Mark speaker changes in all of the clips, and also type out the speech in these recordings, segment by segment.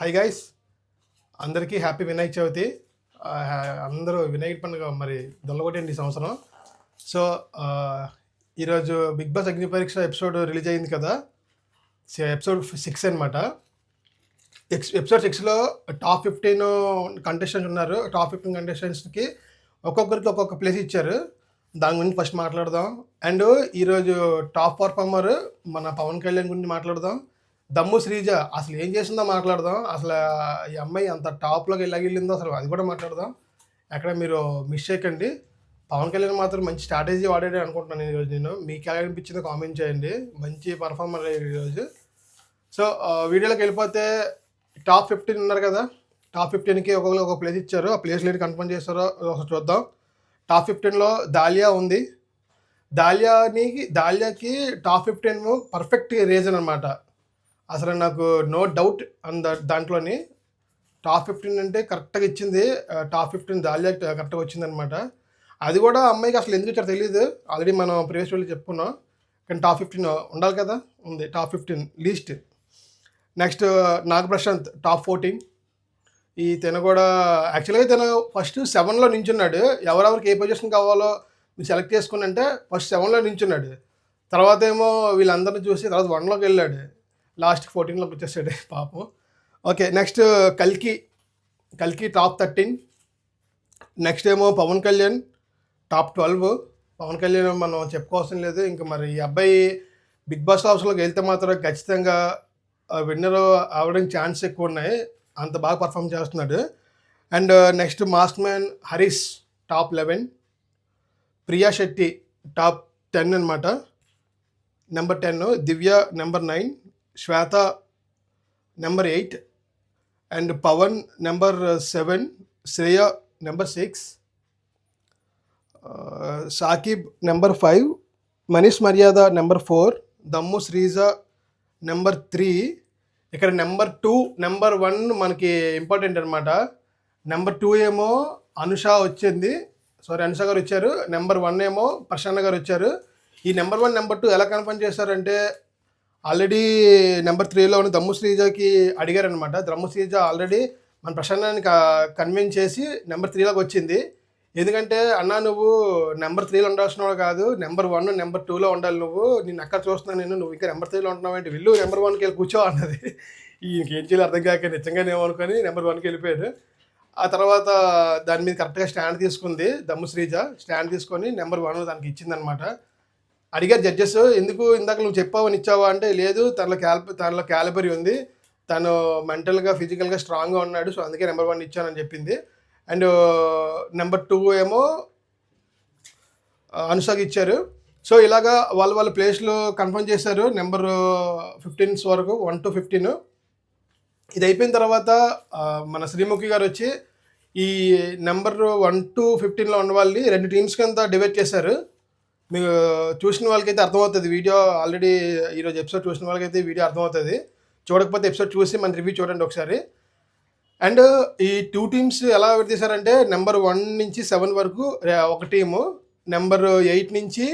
Speaker 1: High guys అందరికీ happy Vinayaka Chavithi. అందరూ వినాయక పండుగ మరి దొల్లగొట్టండి ఈ సంవత్సరం. సో ఈరోజు బిగ్ బాస్ అగ్ని పరీక్ష ఎపిసోడ్ రిలీజ్ అయింది కదా. ఎపిసోడ్ సిక్స్ అనమాట ఎక్స్ ఎపిసోడ్ సిక్స్లో టాప్ ఫిఫ్టీన్ కంటెస్టెంట్స్ ఉన్నారు. టాప్ ఫిఫ్టీన్ కంటెస్టెంట్స్కి ఒక్కొక్కరికి ఒక్కొక్క ప్లేస్ ఇచ్చారు. దాని గురించి ఫస్ట్ మాట్లాడదాం. అండ్ ఈరోజు టాప్ పర్ఫార్మర్ మన పవన్ కళ్యాణ్ గురించి మాట్లాడదాం. దమ్ము శ్రీజ అసలు ఏం చేసిందో మాట్లాడదాం. అసలు ఈ అమ్మాయి అంత టాప్లోకి వెళ్ళగిల్లిందో అసలు అది కూడా మాట్లాడదాం. అక్కడ మీరు మిస్ చేయకండి. పవన్ కళ్యాణ్ మాత్రం మంచి స్ట్రాటజీ వాడాడు అనుకుంటున్నాను ఈరోజు నేను. మీకు ఎలా అనిపించిందో కామెంట్ చేయండి. మంచి పర్ఫార్మర్ ఈరోజు సో వీడియోలోకి వెళ్ళిపోతే టాప్ ఫిఫ్టీన్ ఉన్నారు కదా. టాప్ ఫిఫ్టీన్కి ఒక్కొక్కరు ఒక ప్లేస్ ఇచ్చారు. ఆ ప్లేస్ లేని కన్ఫర్మ్ చేస్తారో ఒకసారి చూద్దాం. టాప్ ఫిఫ్టీన్లో దాలియా ఉంది. దాలియాని దాలియాకి టాప్ ఫిఫ్టీన్ పర్ఫెక్ట్ రీజన్ అనమాట అసలు నాకు నో డౌట్ అండ్ దాంట్లోని టాప్ ఫిఫ్టీన్ అంటే కరెక్ట్గా ఇచ్చింది టాప్ ఫిఫ్టీన్ దాలియా కరెక్ట్గా వచ్చిందనమాట అది కూడా అమ్మాయికి అసలు ఎందుకు ఇచ్చారో తెలియదు ఆల్రెడీ మనం ప్రీవియస్ వెళ్ళి చెప్పుకున్నాం. కానీ టాప్ ఫిఫ్టీన్ ఉండాలి కదా ఉంది. Top fifteen least next Naga Prashanth top fourteen ఈ తెన కూడా యాక్చువల్గా తను ఫస్ట్ సెవెన్లో నించున్నాడు. ఎవరెవరికి ఏ పొజిషన్ కావాలో మీరు సెలెక్ట్ చేసుకుని అంటే ఫస్ట్ సెవెన్లో నించున్నాడు. తర్వాత ఏమో వీళ్ళందరిని చూసి తర్వాత వన్లోకి వెళ్ళాడు. లాస్ట్ ఫోర్టీన్లోకి వచ్చేసాడు. పాపం. ఓకే నెక్స్ట్ కల్కి. కల్కి టాప్ థర్టీన్. నెక్స్ట్ ఏమో పవన్ కళ్యాణ్ టాప్ ట్వెల్వ్. పవన్ కళ్యాణ్ మనం చెప్పుకోవాల్సిన లేదు. ఇంకా మరి ఈ అబ్బాయి బిగ్ బాస్ హౌస్లోకి వెళ్తే మాత్రం ఖచ్చితంగా విన్నర్ అవడానికి ఛాన్స్ ఎక్కువ ఉన్నాయి. అంత బాగా పర్ఫామ్ చేస్తున్నాడు. అండ్ uh, నెక్స్ట్ మాస్ట్ man Harish top eleven. Priya Shetty top ten అనమాట number ten. Divya number nine. Shwetha number eight and Pawan number seven Shreya number six Saqib number five Manish Maryada number four Dammu Sreeja number three. ఇక్కడ number two number one మనకి important అనమాట number two ఏమో అనుష వచ్చింది. Sorry Anusha గారు వచ్చారు. Number one ఏమో ప్రసన్న గారు వచ్చారు. ఈ నెంబర్ వన్ నెంబర్ టూ ఎలా కన్ఫర్మ్ చేశారంటే ఆల్రెడీ నెంబర్ త్రీలో ఉన్న దమ్ము శ్రీజకి అడిగారనమాట. దమ్ము శ్రీజ ఆల్రెడీ మన ప్రసన్నాన్ని కన్విన్స్ చేసి నెంబర్ త్రీలోకి వచ్చింది. ఎందుకంటే అన్నా నువ్వు నెంబర్ త్రీలో ఉండాల్సిన వాడు కాదు నెంబర్ వన్ నెంబర్ టూలో ఉండాలి నువ్వు. నేను అక్కడ చూస్తున్నాను నేను నువ్వు ఇంకా నెంబర్ త్రీలో ఉంటున్నావు ఏంటి? వెళ్ళు నెంబర్ వన్కి వెళ్ళి కూర్చో అన్నది. ఇంకేం చేయాలి అర్థం కాక నిజంగానే అనుకొని నెంబర్ వన్కి వెళ్ళిపోయాడు. ఆ తర్వాత దాని మీద కరెక్ట్గా స్టాండ్ తీసుకుంది దమ్ము శ్రీజ. స్టాండ్ తీసుకొని నెంబర్ వన్ దానికి ఇచ్చిందనమాట. అడిగారు జడ్జెస్ ఎందుకు ఇందాక నువ్వు చెప్పావని ఇచ్చావా? అంటే లేదు తనలో క్యాల్ తనలో క్యాలపరీ ఉంది. తను మెంటల్గా ఫిజికల్గా స్ట్రాంగ్గా ఉన్నాడు. సో అందుకే నెంబర్ వన్ ఇచ్చానని చెప్పింది. అండ్ నెంబర్ టూ ఏమో అనుసాగ్ ఇచ్చారు. సో ఇలాగా వాళ్ళ వాళ్ళ ప్లేస్లు కన్ఫర్మ్ చేశారు. నెంబర్ ఫిఫ్టీన్స్ వరకు వన్ టు ఫిఫ్టీన్ ఇది అయిపోయిన తర్వాత మన శ్రీముఖి గారు వచ్చి ఈ నెంబర్ వన్ టు ఫిఫ్టీన్లో ఉన్న వాళ్ళని రెండు టీమ్స్ కింద డివైడ్ చేశారు. మీకు చూసిన వాళ్ళకైతే అర్థమవుతుంది. వీడియో ఆల్రెడీ ఈరోజు ఎపిసోడ్ చూసిన వాళ్ళకైతే వీడియో అర్థమవుతుంది. చూడకపోతే ఎపిసోడ్ చూసి మన రివ్యూ చూడండి ఒకసారి. అండ్ ఈ టూ టీమ్స్ ఎలా విడదీశారంటే నెంబర్ వన్ నుంచి సెవెన్ వరకు ఒక టీము నెంబర్ ఎయిట్ నుంచి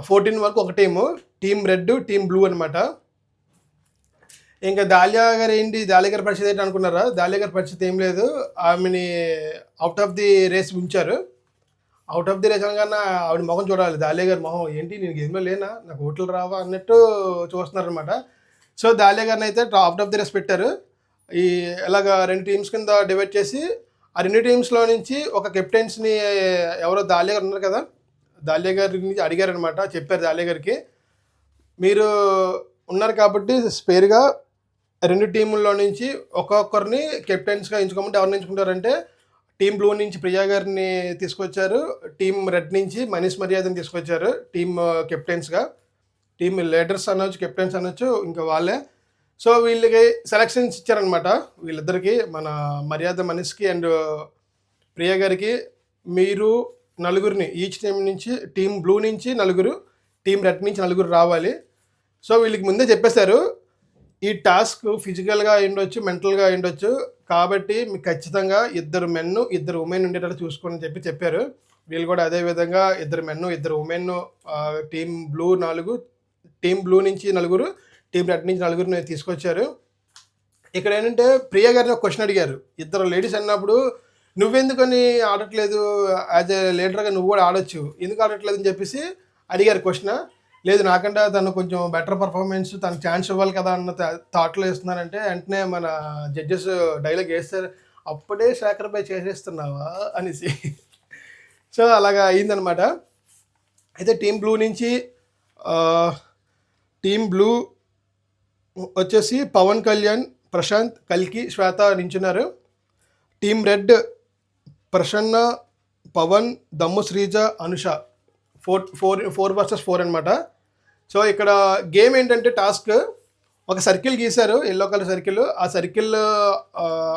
Speaker 1: ఫోర్టీన్ వరకు ఒక team team red team blue అనమాట ఇంకా దాలియా గారు ఏంటి? దాలియా గారి పరిస్థితి ఏంటి అనుకున్నారా? దాలియా గారి పరిస్థితి ఏం లేదు. ఆమెని అవుట్ ఆఫ్ ది రేస్ ఉంచారు. అవుట్ ఆఫ్ ది రేషన్ కన్నా ఆవిడ మొహం చూడాలి. దాలియా గారి మొహం ఏంటి? నేను గేమ్లో లేనా? నాకు ఓట్లు రావా? అన్నట్టు చూస్తున్నారనమాట సో దాలియా గారిని అయితే అవుట్ ఆఫ్ ది రేస్ పెట్టారు. ఈ ఇలాగ రెండు టీమ్స్ కింద డివైడ్ చేసి ఆ రెండు టీమ్స్లో నుంచి ఒక కెప్టెన్స్ని ఎవరో దాలియా గారు ఉన్నారు కదా? దాలియా గారి నుంచి అడిగారనమాట చెప్పారు దాలియా గారికి. మీరు ఉన్నారు కాబట్టి స్పేర్గా రెండు టీముల్లో నుంచి ఒక్కొక్కరిని కెప్టెన్స్గా ఎంచుకోమంటే ఎవరిని ఎంచుకుంటారంటే టీం బ్లూ నుంచి ప్రియా గారిని తీసుకొచ్చారు. టీం రెడ్ నుంచి మనీష్ మర్యాదని తీసుకొచ్చారు. టీం కెప్టెన్స్గా. టీం లీడర్స్ అనొచ్చు కెప్టెన్స్ అనొచ్చు ఇంకా వాళ్ళే. సో వీళ్ళకి సెలక్షన్స్ ఇచ్చారనమాట వీళ్ళిద్దరికి మన మర్యాద మనీష్కి అండ్ ప్రియా గారికి. మీరు నలుగురిని ఈచ్ టీం నుంచి టీం బ్లూ నుంచి నలుగురు టీం రెడ్ నుంచి నలుగురు రావాలి. సో వీళ్ళకి ముందే చెప్పేశారు. ఈ టాస్క్ ఫిజికల్గా అయ్యుండొచ్చు మెంటల్గా అయ్యుండొచ్చు. కాబట్టి మీకు ఖచ్చితంగా ఇద్దరు మెన్ ఇద్దరు ఉమెన్ ఉండేటట్టు చూసుకోండి చెప్పి చెప్పారు. వీళ్ళు కూడా అదే విధంగా ఇద్దరు మెన్ను ఇద్దరు ఉమెన్ టీం బ్లూ నాలుగు టీం బ్లూ నుంచి నలుగురు టీం రెడ్ నుంచి నలుగురిని తీసుకొచ్చారు. ఇక్కడ ఏంటంటే ప్రియ గారిని ఒక క్వశ్చన్ అడిగారు. ఇద్దరు లేడీస్ అన్నప్పుడు నువ్వెందుకని ఆడట్లేదు? యాజ్ ఏ లీడర్గా నువ్వు కూడా ఆడొచ్చు. ఎందుకు ఆడట్లేదు అని చెప్పేసి అడిగారు క్వశ్చన్ లేదు నాకంటే తను కొంచెం బెటర్ పర్ఫార్మెన్స్ తనకు ఛాన్స్ ఇవ్వాలి కదా అన్న థాట్లో ఇస్తున్నానంటే వెంటనే మన జడ్జెస్ డైలాగ్ వేస్తారు. అప్పుడే సాక్రిఫై చేసేస్తున్నావా అనేసి. సో అలాగా అయిందనమాట అయితే టీం బ్లూ నుంచి టీం బ్లూ వచ్చేసి పవన్ కళ్యాణ్ ప్రశాంత్ కల్కి శ్వేత నించున్నారు. Team red Prasanna Pawan Dammu Sreeja Anusha. Four four four versus four అనమాట సో ఇక్కడ గేమ్ ఏంటంటే టాస్క్ ఒక సర్కిల్ గీశారు ఎల్లో కలర్ సర్కిల్. ఆ సర్కిల్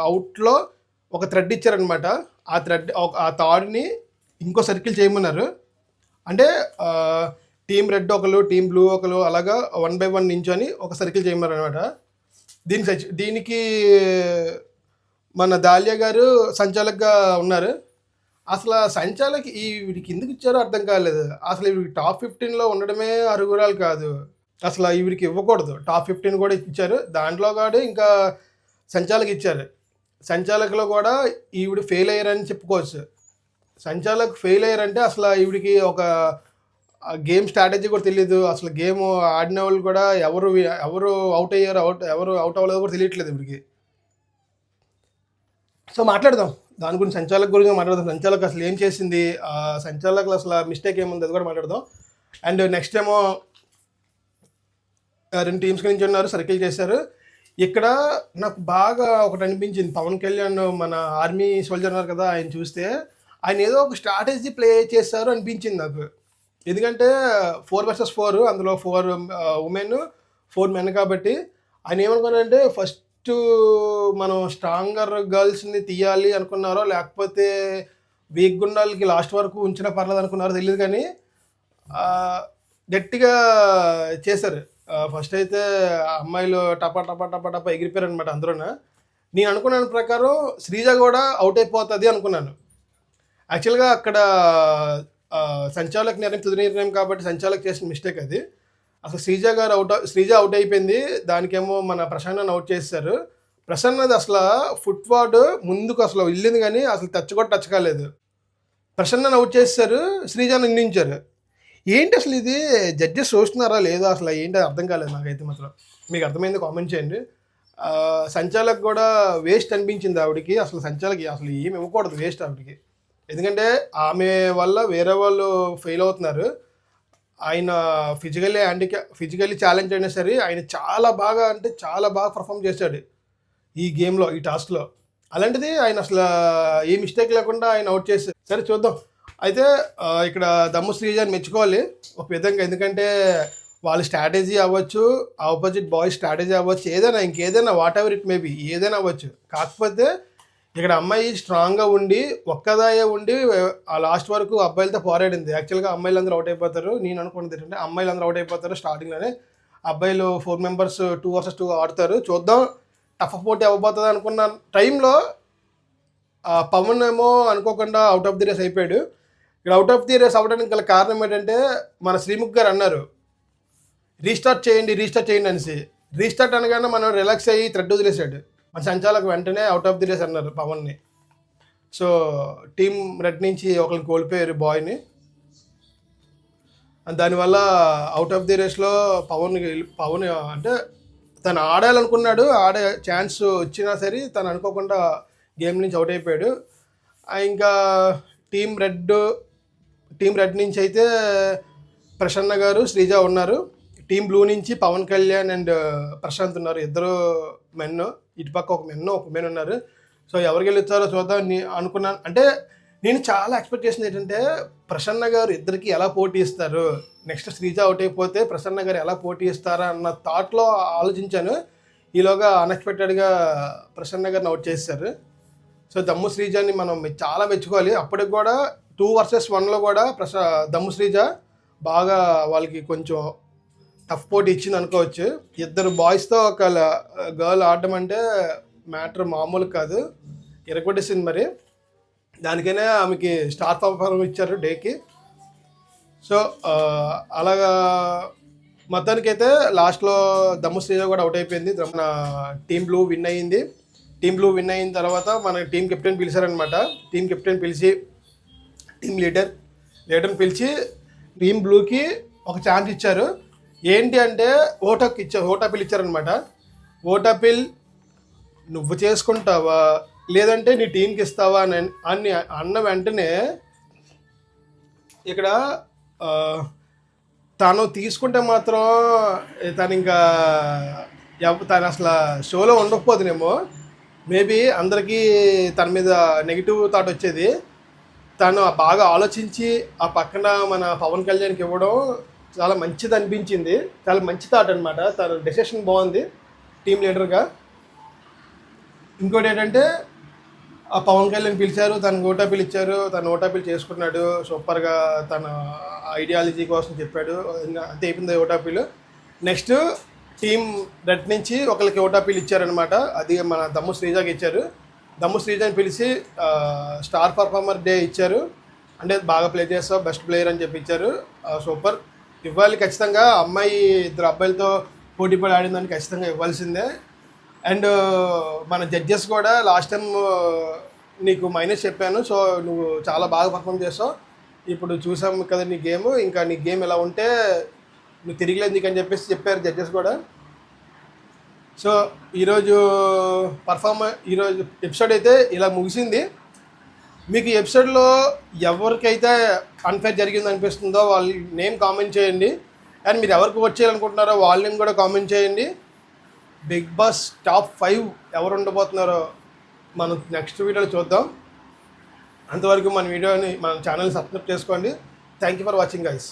Speaker 1: అవుట్లో ఒక థ్రెడ్ ఇచ్చారనమాట ఆ థ్రెడ్ ఆ థాడ్ని ఇంకో సర్కిల్ చేయమన్నారు. అంటే టీం రెడ్ ఒకరు టీం బ్లూ ఒకరు అలాగా వన్ బై వన్ నించొని ఒక సర్కిల్ చేయమన్నారు అనమాట దీనికి సచ్- దీనికి మన దాలియా గారు సంచాలకుగా ఉన్నారు. అసలు సంచాలకి ఈ వీడికి ఎందుకు ఇచ్చారో అర్థం కాలేదు. అసలు వీడికి టాప్ ఫిఫ్టీన్లో ఉండడమే అరుగురాలు కాదు. అసలు వీడికి ఇవ్వకూడదు. టాప్ ఫిఫ్టీన్ కూడా ఇచ్చారు. దాంట్లో కూడా ఇంకా సంచాలకి ఇచ్చారు. సంచాలకులో కూడా ఈవిడ ఫెయిల్ అయ్యారని చెప్పుకోవచ్చు. సంచాలక్ ఫెయిల్ అయ్యారంటే అసలు ఈవిడికి ఒక గేమ్ స్ట్రాటజీ కూడా తెలియదు అసలు గేమ్ ఆడిన వాళ్ళు కూడా ఎవరు ఎవరు అవుట్ అయ్యారు అవుట్ ఎవరు అవుట్ అవ్వలేదో కూడా తెలియట్లేదు ఇవిడికి సో మాట్లాడదాం. దాని గురించి సంచాలక గురించి మాట్లాడదాం. సంచాలక అసలు ఏం చేసింది? సంచాలకులు అసలు మిస్టేక్ ఏముంది? అది కూడా మాట్లాడదాం. అండ్ నెక్స్ట్ ఏమో రెండు టీమ్స్ నుంచి ఉన్నారు సర్కిల్ చేశారు. ఇక్కడ నాకు బాగా ఒకటి అనిపించింది. పవన్ కళ్యాణ్ మన ఆర్మీ సోల్జర్ ఉన్నారు కదా ఆయన చూస్తే. ఆయన ఏదో ఒక స్ట్రాటజీ ప్లే చేశారు అనిపించింది నాకు. ఎందుకంటే ఫోర్ వర్సెస్ ఫోర్ అందులో ఫోర్ ఉమెన్ ఫోర్ మెన్ కాబట్టి. ఆయన ఏమనుకున్నారంటే ఫస్ట్ మనం స్ట్రాంగర్ గర్ల్స్ని తీయాలి అనుకున్నారో లేకపోతే వీక్ గుండాలకి లాస్ట్ వరకు ఉంచినా పర్లేదు అనుకున్నారో తెలియదు కానీ గట్టిగా చేశారు. ఫస్ట్ అయితే ఆ అమ్మాయిలు టపా టపా టపా టపా ఎగిరిపోయారు అనమాట అందరూ నేను అనుకున్నాను ప్రకారం శ్రీజ కూడా అవుట్ అయిపోతుంది అనుకున్నాను. యాక్చువల్గా అక్కడ సంచాలక సంచాలక్ నిర్ణయం తుది నిర్ణయం కాబట్టి సంచాలక్ చేసిన మిస్టేక్ అది. అసలు శ్రీజ గారు అవుట్ శ్రీజ అవుట్ అయిపోయింది. దానికేమో మన ప్రసన్నని అవుట్ చేశారు ప్రసన్నది అసలు ఫుట్వార్డ్ ముందుకు అసలు వెళ్ళింది కానీ అసలు టచ్ కూడా టచ్ కాలేదు. ప్రసన్నని అవుట్ చేశారు శ్రీజాని నిందించారు. ఏంటి అసలు ఇది? జడ్జెస్ చూస్తున్నారా లేదా అసలు ఏంటి? అర్థం కాలేదు నాకైతే మాత్రం. మీకు అర్థమైంది కామెంట్ చేయండి. సంచాలకు కూడా వేస్ట్ అనిపించింది ఆవిడకి. అసలు సంచాలకి అసలు ఏమి ఇవ్వకూడదు వేస్ట్ ఆవిడకి. ఎందుకంటే ఆమె వల్ల వేరే వాళ్ళు ఫెయిల్ అవుతున్నారు. ఆయన ఫిజికల్లీ హ్యాండిక్యా ఫిజికల్లీ ఛాలెంజ్ అయినా సరే ఆయన చాలా బాగా అంటే చాలా బాగా పర్ఫామ్ చేశాడు ఈ గేమ్లో ఈ టాస్క్లో అలాంటిది ఆయన అసలు ఏ మిస్టేక్ లేకుండా ఆయన అవుట్ చేశారు సరే చూద్దాం. అయితే ఇక్కడ దమ్ము శ్రీజాని మెచ్చుకోవాలి ఒక విధంగా. ఎందుకంటే వాళ్ళ స్ట్రాటజీ అవ్వచ్చు ఆపోజిట్ బాయ్స్ స్ట్రాటజీ అవ్వచ్చు ఏదైనా ఇంకేదైనా వాట్ ఎవర్ ఇట్ మేబీ ఏదైనా అవ్వచ్చు. కాకపోతే ఇక్కడ అమ్మాయి స్ట్రాంగ్గా ఉండి ఒక్కదాయే ఉండి ఆ లాస్ట్ వరకు అబ్బాయిలతో పోరాడింది. యాక్చువల్గా అమ్మాయిలు అందరూ అవుట్ అయిపోతారు. నేను అనుకున్నది ఏంటంటే అమ్మాయిలు అందరూ అవుట్ అయిపోతారు స్టార్టింగ్లోనే అబ్బాయిలు four members two versus two ఆడతారు. చూద్దాం టఫ్ పోటీ అవ్వబోతుంది అనుకున్న టైంలో ఆ పవన్ ఏమో అనుకోకుండా అవుట్ ఆఫ్ ది రేస్ అయిపోయాడు. ఇక్కడ అవుట్ ఆఫ్ ది రేస్ అవ్వడానికి గల కారణం ఏంటంటే మన శ్రీముఖ్ గారు అన్నారు రీస్టార్ట్ చేయండి రీస్టార్ట్ చేయండి అనేసి. రీస్టార్ట్ అనగానే మనం రిలాక్స్ అయ్యి థ్రెడ్ వదిలేసాడు మన సంచాలకు వెంటనే అవుట్ ఆఫ్ ది రేస్ అన్నారు పవన్ని. సో టీం రెడ్ నుంచి ఒకరిని కోల్పోయారు బాయ్ని. దానివల్ల అవుట్ ఆఫ్ ది రేస్లో పవన్ పవన్ అంటే తను ఆడాలనుకున్నాడు ఆడే ఛాన్స్ వచ్చినా సరే తను అనుకోకుండా గేమ్ నుంచి అవుట్ అయిపోయాడు. ఇంకా టీం రెడ్ టీం రెడ్ నుంచి అయితే ప్రసన్న గారు శ్రీజ ఉన్నారు. టీం బ్లూ నుంచి పవన్ కళ్యాణ్ అండ్ ప్రశాంత్ ఉన్నారు. ఇద్దరు మెన్ ఇటుపక్క ఒక మెన్ ఒక మెన్ ఉన్నారు. సో ఎవరికి గెలుస్తారో చూద్దాం. నీ అనుకున్నాను అంటే నేను చాలా ఎక్స్పెక్ట్ చేసింది ఏంటంటే ప్రసన్న గారు ఇద్దరికి ఎలా పోటీ ఇస్తారు? నెక్స్ట్ శ్రీజ అవుట్ అయిపోతే ప్రసన్న గారు ఎలా పోటీ ఇస్తారా అన్న థాట్లో ఆలోచించాను. ఈలోగా అన్ఎక్స్పెక్టెడ్గా ప్రసన్న గారిని అవుట్ చేశారు. సో దమ్ము శ్రీజని మనం చాలా మెచ్చుకోవాలి. అప్పటికి కూడా టూ వర్సెస్ వన్లో కూడా ప్రస దమ్ము శ్రీజ బాగా వాళ్ళకి కొంచెం టఫ్ పోటీ ఇచ్చింది అనుకోవచ్చు. ఇద్దరు బాయ్స్తో ఒక గర్ల్ ఆడడం అంటే మ్యాటర్ మామూలు కాదు. ఇరగొట్టేసింది మరి. దానికైనా ఆమెకి స్టార్ పర్ఫార్మ్ ఇచ్చారు డేకి. సో అలాగా మొత్తానికి అయితే లాస్ట్లో దమ్ము శ్రీజ కూడా అవుట్ అయిపోయింది. మన టీం బ్లూ విన్ అయ్యింది టీం బ్లూ విన్ అయిన తర్వాత మన టీం కెప్టెన్ పిలిచారనమాట టీం కెప్టెన్ పిలిచి టీం లీడర్ లీడర్ని పిలిచి టీం బ్లూకి ఒక ఛాన్స్ ఇచ్చారు. ఏంటి అంటే ఓటాకి ఇచ్చారు ఓటాపిల్ ఇచ్చారనమాట ఓటాపిల్ నువ్వు చేసుకుంటావా? లేదంటే నీ టీంకి ఇస్తావా? అని అని అన్న వెంటనే ఇక్కడ తను తీసుకుంటే మాత్రం తను ఇంకా తను అసలు షోలో ఉండకపోదునేమో మేబీ అందరికీ తన మీద నెగిటివ్ థాట్ వచ్చేది. తను బాగా ఆలోచించి ఆ పక్కన మన పవన్ కళ్యాణ్కి ఇవ్వడం చాలా మంచిది అనిపించింది. చాలా మంచి థాట్ అనమాట తన డెసిషన్ బాగుంది. టీం లీడర్గా ఇంకోటి ఏంటంటే ఆ పవన్ కళ్యాణ్ పిలిచారు తనకు ఓటాపీలు ఇచ్చారు తను ఓటాపీలు చేసుకున్నాడు సూపర్గా తన ఐడియాలజీ కోసం చెప్పాడు. ఇంకా అంతే అయిపోయింది ఓటాపీలు నెక్స్ట్ టీం రెడ్ నుంచి ఒకరికి ఓటాపీలు ఇచ్చారనమాట అది మన దమ్ము శ్రీజాకి ఇచ్చారు. దమ్ము శ్రీజాని పిలిచి స్టార్ పర్ఫార్మర్ డే ఇచ్చారు. అంటే బాగా ప్లే చేస్తావు బెస్ట్ ప్లేయర్ అని చెప్పి ఇచ్చారు. సూపర్ ఇవ్వాలి ఖచ్చితంగా. అమ్మాయి ఇద్దరు అబ్బాయిలతో పోటీ పడి ఆడిందని ఖచ్చితంగా ఇవ్వాల్సిందే. అండ్ మన జడ్జెస్ కూడా లాస్ట్ టైం నీకు మైనస్ చెప్పాను సో నువ్వు చాలా బాగా పర్ఫామ్ చేస్తావు ఇప్పుడు చూసాం కదా నీ గేమ్ ఇంకా నీ గేమ్ ఎలా ఉంటే నువ్వు తిరిగిలేదు నీకు అని చెప్పేసి చెప్పారు జడ్జెస్ కూడా. సో ఈరోజు పర్ఫార్మ ఈరోజు ఎపిసోడ్ అయితే ఇలా ముగిసింది. మీకు ఎపిసోడ్లో ఎవరికైతే అన్ఫేర్ జరిగింది అనిపిస్తుందో వాళ్ళ నేమ్ కామెంట్ చేయండి. అండ్ మీరు ఎవరికి వచ్చేయాలనుకుంటున్నారో వాళ్ళ నేమ్ కూడా కామెంట్ చేయండి. బిగ్ బాస్ టాప్ ఫైవ్ ఎవరు ఉండబోతున్నారో మనం నెక్స్ట్ వీడియోలో చూద్దాం. అంతవరకు మన వీడియోని మన ఛానల్ సబ్స్క్రైబ్ చేసుకోండి. Thank you for watching guys